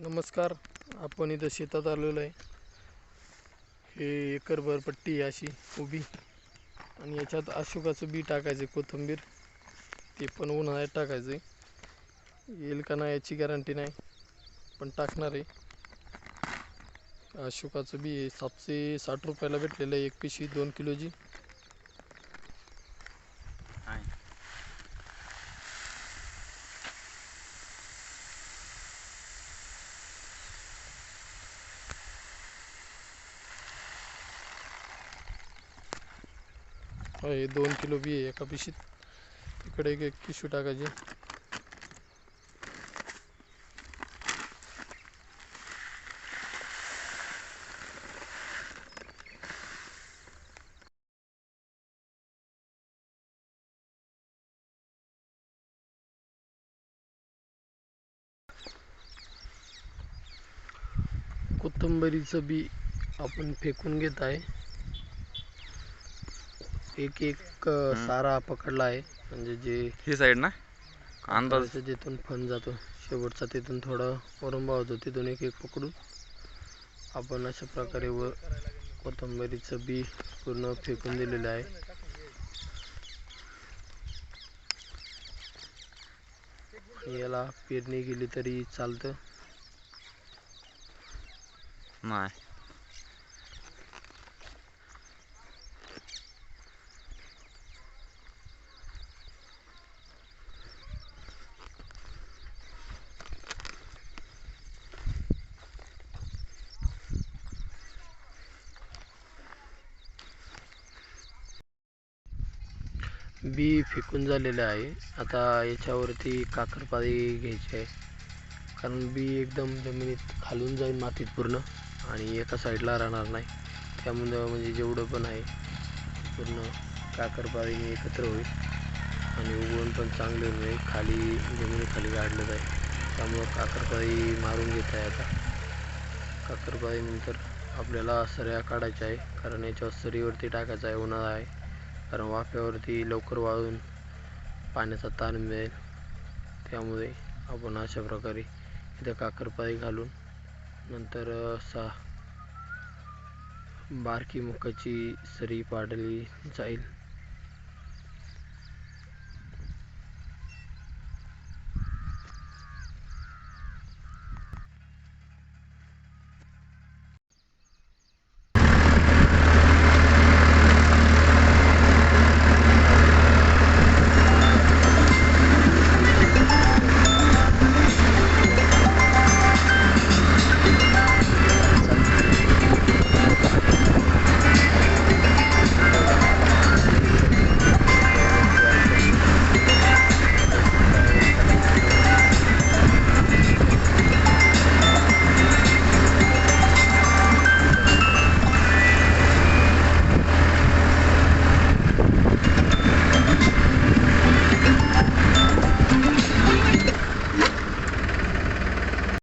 नमस्कार. आपण इथं शेतात आलेलो आहे. हे एकरभर पट्टी अशी उभी. आणि याच्यात अशोकाचं बी टाकायचं कोथिंबीर. ते पण उन्हाळ्यात टाकायचं येईल का नाही याची गॅरंटी नाही. पण टाकणार आहे. अशोकाचं बी सातशे साठ रुपयाला भेटलेलं आहे. एक पिशवी दोन किलोची आहे हे दोन किलो बी आहे एका पिशीत. तिकडे एक एक पिशू टाकायची. कोथंबरीचं बी आपण फेकून घेत आहे. एक एक अ. सारा पकडला आहे. म्हणजे जे ही साईड ना? अंदाज. जिथून फन जातो शेवटचा तिथून थोडं वरून होतो तिथून एक एक पकडून. आपण अशा प्रकारे व कोथिंबीरीचं बी पूर्ण फेकून दिलेलं आहे. आणि याला पेरणी केली तरी चालतं. नाही. बी फेकून झालेलं आहे. आता याच्यावरती काकरपाळी घ्यायची आहे. कारण बी एकदम जमिनीत खालून जाईल मातीत पूर्ण आणि एका साईडला राहणार नाही. त्यामुळं म्हणजे जेवढं पण आहे पूर्ण काकरपाळीने एकत्र होईल आणि उगवण पण चांगले होईल. खाली जमिनीखाली गाडलं जाईल. त्यामुळं काकरपाळी मारून घेत आहे आता. काकरपाळीनंतर आपल्याला सऱ्या काढायच्या आहे. कारण याच्यावर सरीवरती टाकायचं आहे उन्हाळा आहे. कारण वाफ्यावरती लवकर वाळून पाण्याचा ताण मिळेल. त्यामुळे आपण अशा प्रकारे इथं काकरपाई घालून नंतर सा बारकी मुखाची सरी पाडली जाईल.